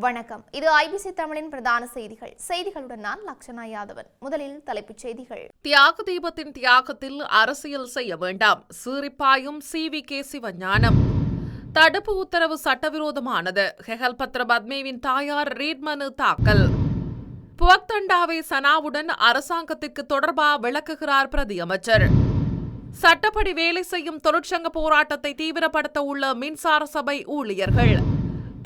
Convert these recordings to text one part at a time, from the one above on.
வணக்கம். இது ஐபிசி தமிழின் பிரதான செய்திகள். செய்திகளுடன் நான் லக்ஷனா யாதவன். முதலில் தலைப்புச் செய்திகள். தியாக தீபத்தின் தியாகத்தில் அரசியல் செய்ய வேண்டாம். சீரிப்பாயும் சி வி கே சிவஞானம். தடுப்பு உத்தரவு சட்டவிரோதமானது. ஹெகல் பத்ர பத்மேவின் தாயார் ரீட் மனு தாக்கல். புவக்தண்டாவை சனாவுடன் அரசாங்கத்திற்கு தொடர்பா விளக்குகிறார் பிரதியமைச்சர். சட்டப்படி வேலை செய்யும் தொழிற்சங்க போராட்டத்தை தீவிரப்படுத்த உள்ள மின்சார சபை ஊழியர்கள்.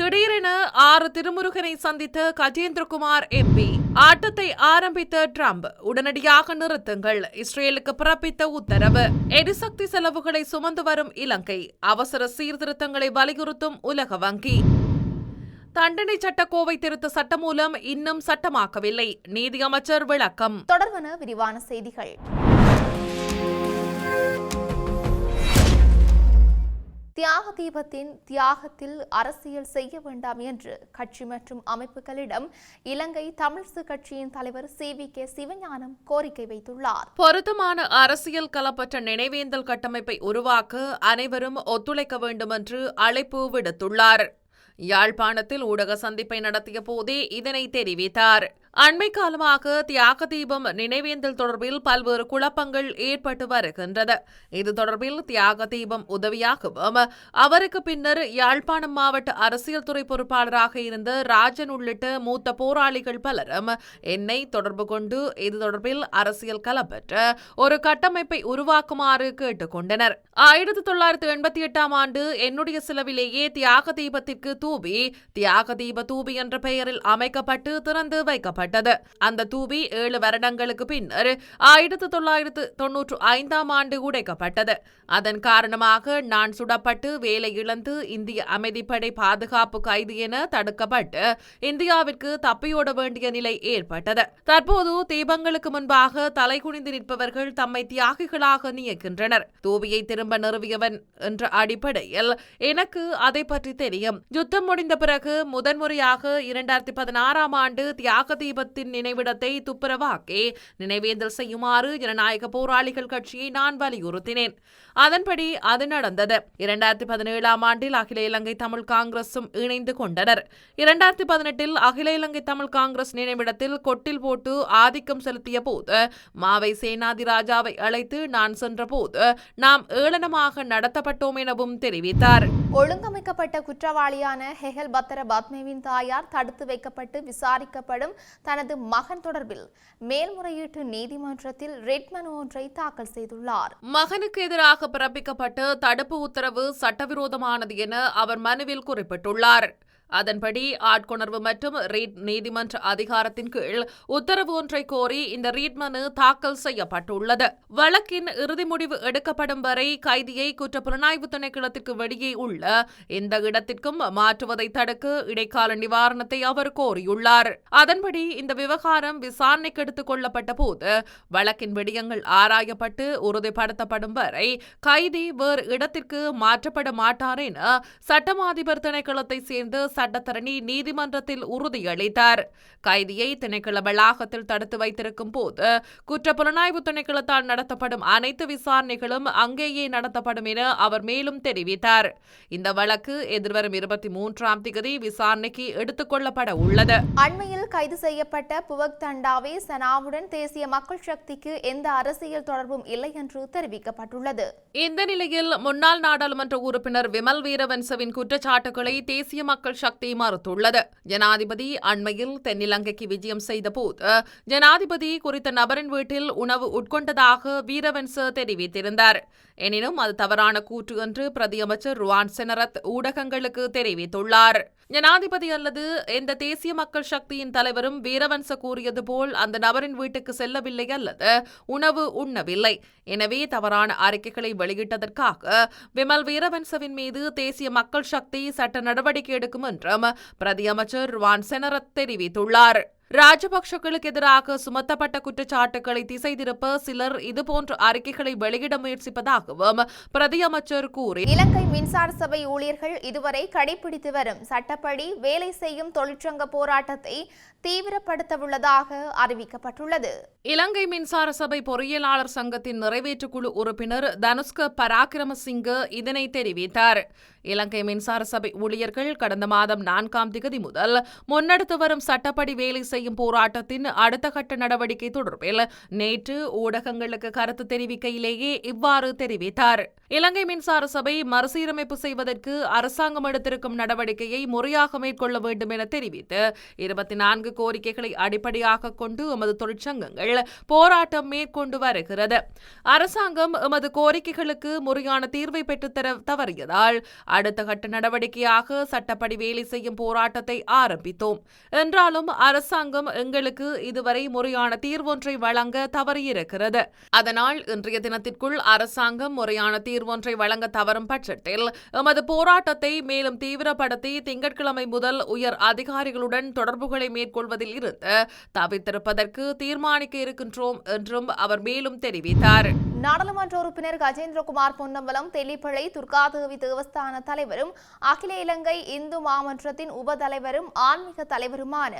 திடீரென ஆறு திருமுருகனை சந்தித்த கஜேந்திரகுமார் எம்பி ஆட்டத்தை ஆரம்பித்த டிரம்ப் உடனடியாக நிறுத்துங்கள் இஸ்ரேலுக்கு பிறப்பித்த உத்தரவு. எரிசக்தி செலவுகளை சுமந்து வரும் இலங்கை அவசர சீர்திருத்தங்களை வலியுறுத்தும் உலக வங்கி. தண்டனை சட்டக்கோவை திருத்த சட்டமூலம் இன்னும் சட்டமாக்கவில்லை நீதியமைச்சர் விளக்கம். தொடர்வன விரிவான செய்திகள். தியாக தீபத்தின் தியாகத்தில் அரசியல் செய்ய வேண்டாம் என்று கட்சி மற்றும் அமைப்புகளிடம் இலங்கை தமிழ்சு கட்சியின் தலைவர் சி வி கே சிவஞானம் கோரிக்கை வைத்துள்ளார். பொருத்தமான அரசியல் கலப்பற்ற நினைவேந்தல் கட்டமைப்பை உருவாக்க அனைவரும் ஒத்துழைக்க வேண்டும் என்று அழைப்பு விடுத்துள்ளார். யாழ்ப்பாணத்தில் ஊடக சந்திப்பை நடத்திய போதே இதனை தெரிவித்தார். அண்மை காலமாக தியாக தீபம் நினைவேந்தல் தொடர்பில் பல்வேறு குழப்பங்கள் ஏற்பட்டு வருகின்றது. இது தொடர்பில் தியாக தீபம் உதவியாகவும் அவருக்கு பின்னர் யாழ்ப்பாணம் மாவட்ட அரசியல் துறை பொறுப்பாளராக இருந்த ராஜன் உள்ளிட்ட மூத்த போராளிகள் பலரும் என்னை தொடர்பு கொண்டு இது தொடர்பில் அரசியல் கலப்பற்ற ஒரு கட்டமைப்பை உருவாக்குமாறு கேட்டுக்கொண்டனர். ஆயிரத்தி தொள்ளாயிரத்தி எண்பத்தி எட்டாம் ஆண்டு என்னுடைய செலவிலேயே தியாக தீபத்திற்கு தூபி தியாக தீப தூபி என்ற பெயரில் அமைக்கப்பட்டு திறந்து வைக்கப்பட்டது. அந்த தூபி ஏழு வருடங்களுக்கு பின்னர் ஆயிரத்து தொள்ளாயிரத்து தொன்னூற்று ஐந்தாம் ஆண்டு உடைக்கப்பட்டது. அதன் காரணமாக நான் சுடப்பட்டு வேலை இழந்து இந்திய அமைதிப்படை பாதுகாப்பு கைது என தடுக்கப்பட்டு இந்தியாவிற்கு தப்பியோட வேண்டிய நிலை ஏற்பட்டது. தற்போது தீபங்களுக்கு முன்பாக தலைகுனிந்து நிற்பவர்கள் தம்மை தியாகிகளாக நியக்கின்றனர். தூவியை திரும்ப நிறுவியவன் என்ற அடிப்படையில் எனக்கு அதை பற்றி தெரியும். யுத்தம் முடிந்த பிறகு முதன்முறையாக இரண்டாயிரத்தி பதினாறாம் ஆண்டு தியாக தீபத்தின் நினைவிடத்தை துப்புரவாக்கி. நினைவேந்தல் செய்யுமாறு ஜனநாயக போராளிகள் கட்சியை நான் வலியுறுத்தினேன். அதன்படி அது நடந்தது. இரண்டாயிரத்தி பதினேழாம் ஆண்டில் அகில இலங்கை தமிழ் காங்கிரஸும் இணைந்து கொண்டனர். இரண்டாயிரத்தி பதினெட்டில் அகில இலங்கை தமிழ் காங்கிரஸ் நினைவிடத்தில் கொட்டில் போட்டு ஆதிக்கம் செலுத்திய போது மாவை சேனாதிராஜாவை அழைத்து நான் சென்றபோது நாம் ஏளனமாக நடத்தப்பட்டோம் எனவும் தெரிவித்தார். ஒழுங்கமைக்கப்பட்ட குற்றவாளியான ஹெஹல் பத்தர பத்மேவின் தாயார் தடுத்து வைக்கப்பட்டு விசாரிக்கப்படும் தனது மகன் தொடர்பில் மேல்முறையீட்டு நீதிமன்றத்தில் ரெட் மனு ஒன்றை தாக்கல் செய்துள்ளார். மகனுக்கு எதிராக பிறப்பிக்கப்பட்ட தடுப்பு உத்தரவு சட்டவிரோதமானது என அவர் மனுவில் குறிப்பிட்டுள்ளார். அதன்படி ஆட்கொணர்வு மற்றும் ரீட் நீதிமன்ற அதிகாரத்தின் கீழ் உத்தரவு ஒன்றை கோரி இந்த ரீட் மனு தாக்கல் செய்யப்பட்டுள்ளது. வழக்கின் இறுதி முடிவு எடுக்கப்படும் வரை கைதியை குற்ற புலனாய்வு திணைக்களத்திற்கு வெளியே உள்ள எந்த இடத்திற்கும் மாற்றுவதை தடுக்க இடைக்கால நிவாரணத்தை அவர் கோரியுள்ளார். அதன்படி இந்த விவகாரம் விசாரணைக்கு எடுத்துக் கொள்ளப்பட்ட போது வழக்கின் விடயங்கள் ஆராயப்பட்டு உறுதிப்படுத்தப்படும் வரை கைதி வேறு இடத்திற்கு மாற்றப்பட மாட்டார் என சட்டமாதிபர் திணைக்களத்தை சேர்ந்த சட்டத்தரணி நீதிமன்றத்தில் உறுதியளித்தார். கைதியை திணைக்கள வளாகத்தில் தடுத்து வைத்திருக்கும் போது குற்ற புலனாய்வு திணைக்களத்தால் நடத்தப்படும் அனைத்து விசாரணைகளும் அங்கேயே நடத்தப்படும் என அவர் மேலும் தெரிவித்தார். இந்த வழக்கு எதிர்வரும் இருபத்தி மூன்றாம் திகதி விசாரணைக்கு எடுத்துக் கொள்ளப்பட உள்ளது. அண்மையில் கைது செய்யப்பட்ட புவக் தண்டாவே சனாவுடன் தேசிய மக்கள் சக்திக்கு எந்த அரசியல் தொடர்பும் இல்லை என்று தெரிவிக்கப்பட்டுள்ளது. இந்த நிலையில் முன்னாள் நாடாளுமன்ற உறுப்பினர் விமல் வீரவன்சவின் குற்றச்சாட்டுகளை தேசிய மக்கள் சக்தி மறுத்துள்ளது. ஜனாதிபதி அண்மையில் தென்னிலங்கைக்கு விஜயம் செய்தபோது ஜனாதிபதி குறித்த நபரின் வீட்டில் உணவு உட்கொண்டதாக வீரவன்ச தெரிவித்திருந்தார். எனினும் அது தவறான கூற்று என்று பிரதியமைச்சர் ருவான் செனரத் ஊடகங்களுக்கு தெரிவித்துள்ளார். ஜனாதிபதி அல்லது எந்த தேசிய மக்கள் சக்தியின் தலைவரும் வீரவன்ச கூறியது போல் அந்த நபரின் வீட்டுக்கு செல்லவில்லை அல்லது உணவு உண்ணவில்லை. எனவே தவறான அறிக்கைகளை வெளியிட்டதற்காக விமல் வீரவன்சவின் மீது தேசிய மக்கள் சக்தி சட்ட நடவடிக்கை எடுக்கும் என்றும் பிரதியமைச்சர் ருவான் செனரத் தெரிவித்துள்ளார். ராஜபக்சர்களுக்கு எதிராக சுமத்தப்பட்ட குற்றச்சாட்டுகளை திசை திருப்ப சிலர் இதுபோன்ற அறிக்கைகளை வெளியிட முயற்சிப்பதாகவும் பிரதியமைச்சர் கூறி இலங்கை மின்சார சபை ஊழியர்கள் இதுவரை கடைபிடித்து வரும் சட்டப்படி வேலை செய்யும் தொழிற்சங்க போராட்டத்தை தீவிரப்படுத்தவுள்ளதாக அறிவிக்கப்பட்டுள்ளது. இலங்கை மின்சார சபை பொறியியலாளர் சங்கத்தின் நிறைவேற்றுக்குழு உறுப்பினர் தனுஷ்க பராக்கிரமசிங்க இதனை தெரிவித்தார். இலங்கை மின்சார சபை ஊழியர்கள் கடந்த மாதம் நான்காம் திகதி முதல் முன்னெடுத்து வரும் சட்டப்படி வேலை செய்யும் போராட்டத்தின் அடுத்த கட்ட நடவடிக்கை தொடர்பில் நேற்று ஊடகங்களுக்கு கருத்து தெரிவிக்கையிலேயே இவ்வாறு தெரிவித்தார். இலங்கை மின்சார சபை மறுசீரமைப்பு செய்வதற்கு அரசாங்கம் எடுத்திருக்கும் நடவடிக்கையை முறையாக மேற்கொள்ள வேண்டும் என தெரிவித்து இருபத்தி நான்கு கோரிக்கைகளை அடிப்படையாக கொண்டு எமது தொழிற்சங்கங்கள் போராட்டம் மேற்கொண்டு வருகிறது. அரசாங்கம் எமது கோரிக்கைகளுக்கு முறையான தீர்வை பெற்றுத்தர தவறியதால் அடுத்த கட்ட நடவடிக்கையாக சட்டப்படி வேலை செய்யும் போராட்டத்தை ஆரம்பித்தோம். என்றாலும் அரசாங்கம் எங்களுக்கு இதுவரை முறையான தீர்வொன்றை வழங்க தவறியிருக்கிறது. அதனால் இன்றைய தினத்திற்குள் அரசாங்கம் முறையான தீர்வொன்றை வழங்க தவறும் பட்சத்தில் எமது போராட்டத்தை மேலும் தீவிரப்படுத்தி திங்கட்கிழமை முதல் உயர் அதிகாரிகளுடன் தொடர்புகளை மேற்கொள்வதில் இருந்து தவித்திருப்பதற்கு தீர்மானிக்க இருக்கின்றோம் என்றும் அவர் மேலும் தெரிவித்தார். நாடாளுமன்ற உறுப்பினர் கஜேந்திரகுமார் பொன்னம்பலம் தெல்லிப்பளை துர்காதேவி தேவஸ்தான தலைவரும் அகில இலங்கை இந்து மாமன்றத்தின் உபதலைவரும் ஆன்மீக தலைவருமான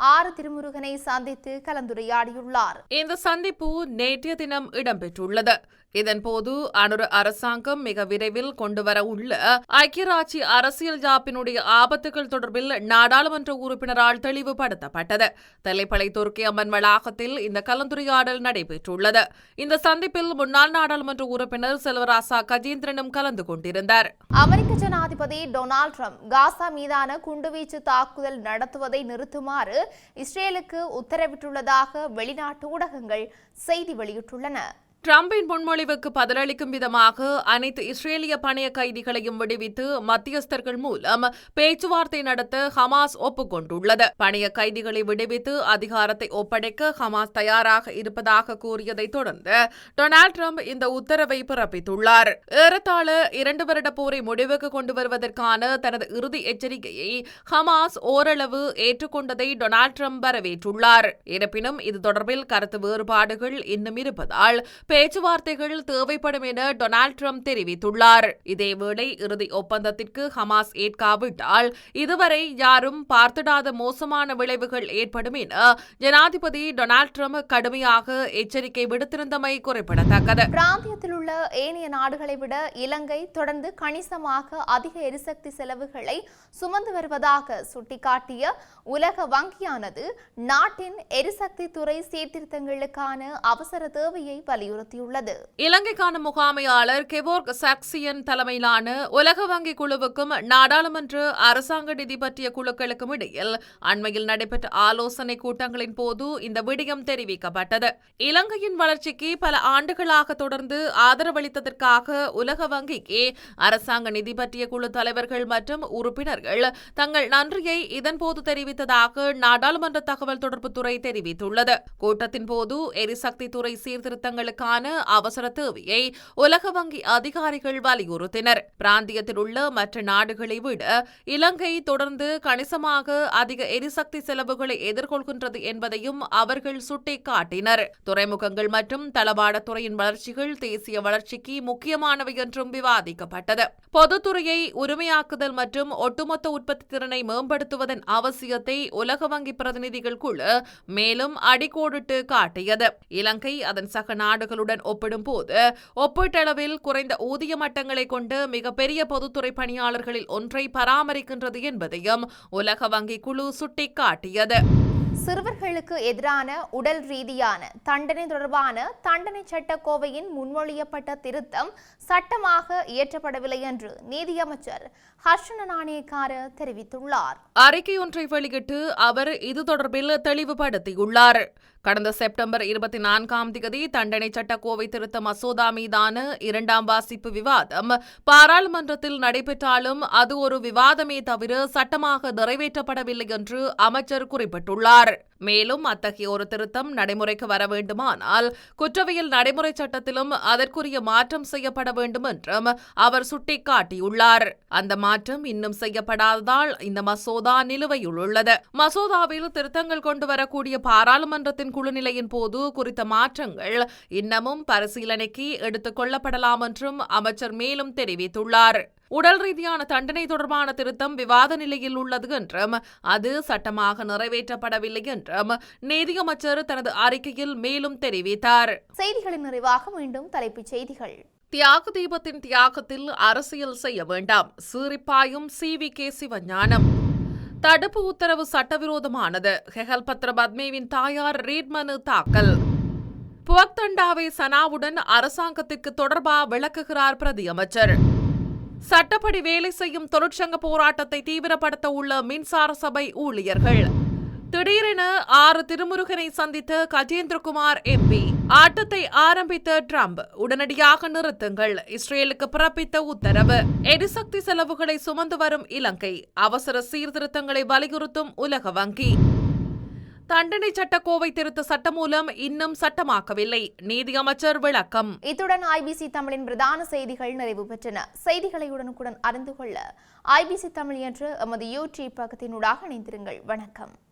ஆறு திருமுருகனை சந்தித்து கலந்துரையாடியுள்ளார். இந்த சந்திப்பு நேற்றைய தினம் இடம்பெற்றுள்ளது. இதன்போது அனுர அரசாங்கம் மிக விரைவில் கொண்டுவர உள்ள ஐக்கிய ராஜ்ய அரசியல் ஜாப்பினுடைய ஆபத்துகள் தொடர்பில் நாடாளுமன்ற உறுப்பினரால் தெளிவுபடுத்தப்பட்டது. தெல்லைப்பளை துர்க்கி அம்மன் வளாகத்தில் இந்த கலந்துரையாடல் நடைபெற்றுள்ளது. இந்த சந்திப்பில் முன்னாள் நாடாளுமன்ற உறுப்பினர் செல்வராசா கஜேந்திரனும் கலந்து கொண்டிருந்தார். அமெரிக்க ஜனாதிபதி டொனால்ட் ட்ரம்ப் காசா மீதான குண்டுவீச்சு தாக்குதல் நடத்துவதை நிறுத்துமாறு இஸ்ரேலுக்கு உத்தரவிட்டுள்ளதாக வெளிநாட்டு ஊடகங்கள் செய்தி வெளியிட்டுள்ளன. டிரம்பின் முன்மொழிவுக்கு பதிலளிக்கும் விதமாக அனைத்து இஸ்ரேலிய பணைய கைதிகளையும் விடுவித்து மத்தியஸ்தர்கள் மூலம் பேச்சுவார்த்தை நடத்த ஹமாஸ் ஒப்புக்கொண்டுள்ளது. பணைய கைதிகளை விடுவித்து அதிகாரத்தை ஒப்படைக்க ஹமாஸ் தயாராக இருப்பதாக கூறியதை தொடர்ந்து டொனால்டு டிரம்ப் இந்த உத்தரவை பிறப்பித்துள்ளார். ஏறத்தாழ இரண்டு வருட போரை முடிவுக்கு கொண்டு வருவதற்கான தனது இறுதி எச்சரிக்கையை ஹமாஸ் ஓரளவு ஏற்றுக்கொண்டதை டொனால்டு டிரம்ப் வரவேற்றுள்ளார். இருப்பினும் இது தொடர்பில் கருத்து வேறுபாடுகள் இன்னும் இருப்பதால் பேச்சுவார்த்தைகள் தேவைப்படும் என டொனால்ட் ட்ரம்ப் தெரிவித்துள்ளார். இதேவேளை இறுதி ஒப்பந்தத்திற்கு ஹமாஸ் ஏற்காவிட்டால் இதுவரை யாரும் பார்த்திடாத மோசமான விளைவுகள் ஏற்படும் என ஜனாதிபதி டொனால்ட் ட்ரம்ப் கடுமையாக எச்சரிக்கை விடுத்திருந்தமை குறிப்பிடத்தக்கது. பிராந்தியத்தில் உள்ள ஏனைய நாடுகளை விட இலங்கை தொடர்ந்து கணிசமாக அதிக எரிசக்தி செலவுகளை சுமந்து வருவதாக சுட்டிக்காட்டிய உலக வங்கியானது நாட்டின் எரிசக்தி துறை சீர்திருத்தங்களுக்கான அவசர தேவையை செலுத்தியுள்ளது. இலங்கைக்கான முகாமையாளர் கெவோர்க் சாக்சியன் தலைமையிலான உலக வங்கி குழுவுக்கும் நாடாளுமன்ற அரசாங்க நிதி பற்றிய குழுக்களுக்கும் இடையில் அண்மையில் நடைபெற்ற ஆலோசனை கூட்டங்களின் போது இந்த விடயம் தெரிவிக்கப்பட்டது. இலங்கையின் வளர்ச்சிக்கு பல ஆண்டுகளாக தொடர்ந்து ஆதரவளித்ததற்காக உலக வங்கிக்கு அரசாங்க நிதி பற்றிய குழு தலைவர்கள் மற்றும் உறுப்பினர்கள் தங்கள் நன்றியை இதன்போது தெரிவித்ததாக நாடாளுமன்ற தகவல் தொடர்புத்துறை தெரிவித்துள்ளது. கூட்டத்தின் போது எரிசக்தி துறை சீர்திருத்தங்களுக்கான அவசர தேவையை உலக வங்கி அதிகாரிகள் வலியுறுத்தினர். பிராந்தியத்தில் உள்ள மற்ற நாடுகளை விட இலங்கை தொடர்ந்து கணிசமாக அதிக எரிசக்தி செலவுகளை எதிர்கொள்கின்றது என்பதையும் அவர்கள் சுட்டிக்காட்டினர். துறைமுகங்கள் மற்றும் தளவாடத்துறையின் வளர்ச்சிகள் தேசிய வளர்ச்சிக்கு முக்கியமானவை என்றும் விவாதிக்கப்பட்டது. பொதுத்துறையை உரிமையாக்குதல் மற்றும் ஒட்டுமொத்த உற்பத்தி திறனை மேம்படுத்துவதன் அவசியத்தை உலக வங்கி பிரதிநிதிகள் குழு மேலும் அடிக்கோடிட்டு காட்டியது. இலங்கை அதன் சக நாடுகளுடன் ஒப்பிடும்போது ஒப்பீட்டளவில் குறைந்த ஊதிய மட்டங்களை கொண்டு மிகப்பெரிய பொதுத்துறை பணியாளர்களில் ஒன்றை பராமரிக்கின்றது என்பதையும் உலக வங்கி குழு சுட்டிக்காட்டியது. சிறுவர்களுக்கு எதிரான உடல் ரீதியான தண்டனை தொடர்பான தண்டனை சட்டக்கோவையின் முன்மொழியப்பட்ட திருத்தம் சட்டமாக இயற்றப்படவில்லை என்று நீதியமைச்சர் ஹர்ஷன நாணயக்கார தெரிவித்துள்ளார். அறிக்கை ஒன்றை வெளியிட்டு அவர் இது தொடர்பில் தெளிவுபடுத்தியுள்ளார். கடந்த செப்டம்பர் இருபத்தி நான்காம் தேதி தண்டனை சட்டக்கோவை திருத்த மசோதா மீதான இரண்டாம் வாசிப்பு விவாதம் பாராளுமன்றத்தில் நடைபெற்றாலும் அது ஒரு விவாதமே தவிர சட்டமாக நிறைவேற்றப்படவில்லை என்று அமைச்சர் குறிப்பிட்டுள்ளார். மேலும் அத்தகைய ஒரு திருத்தம் நடைமுறைக்கு வர வேண்டுமானால் குற்றவியல் நடைமுறை சட்டத்திலும் அதற்குரிய மாற்றம் செய்யப்பட வேண்டும் என்றும் அவர் சுட்டிக்காட்டியுள்ளார். அந்த மாற்றம் இன்னும் செய்யப்படாததால் இந்த மசோதா நிலுவையில் உள்ளது. மசோதாவில் திருத்தங்கள் கொண்டு வரக்கூடிய பாராளுமன்றத்தின் குழுநிலையின் போது குறித்த மாற்றங்கள் இன்னமும் பரிசீலனைக்கு எடுத்துக் கொள்ளப்படலாம் என்றும் அமைச்சர் மேலும் தெரிவித்துள்ளார். உடல் ரீதியான தண்டனை தொடர்பான திருத்தம் விவாத நிலையில் உள்ளது என்றும் அது சட்டமாக நிறைவேற்றப்படவில்லை என்றும் நீதியமைச்சர் தனது அறிக்கையில் மேலும் தெரிவித்தார். செய்திகளின் நிறைவாக மீண்டும் தலைப்புச் செய்திகள். தியாக தீபத்தின் தியாகத்தில் அரசியல் செய்ய வேண்டாம் சீரிப்பாயும் சி வி கே சிவஞானம். தடுப்பு உத்தரவு சட்டவிரோதமானது. ஹெகல் பத்ரபத்மேவின் தாயார் ரீட் மனு தாக்கல். புவக்தண்டாவை சனாவுடன் அரசாங்கத்திற்கு தொடர்பா விளக்குகிறார் பிரதியமைச்சர். சட்டப்படி வேலை செய்யும் தொழிற்சங்க போராட்டத்தை தீவிரப்படுத்த உள்ள மின்சார சபை ஊழியர்கள். திடீரென ஆறு திருமுருகனை சந்தித்த கஜேந்திரகுமார் எம்பி ஆட்டத்தை ஆரம்பித்த ட்ரம்ப் உடனடியாக நிறுத்துங்கள். இஸ்ரேலுக்கு பிறப்பித்த உத்தரவு. எரிசக்தி செலவுகளை சுமந்து வரும் இலங்கை. அவசர சீர்திருத்தங்களை வலியுறுத்தும் உலக வங்கி. தண்டனை சட்டக்கோவை திருத்த சட்டம் மூலம் இன்னும் சட்டமாக்கவில்லை. நீதி அமைச்சர் விளக்கம். இத்துடன் ஐபிசி தமிழின் பிரதான செய்திகள் நிறைவு பெற்றன. செய்திகளை உடனுக்குடன் அறிந்து கொள்ள ஐபிசி தமிழ் என்று எமது யூடியூப் பக்கத்தினூடாக இணைந்திருங்கள். வணக்கம்.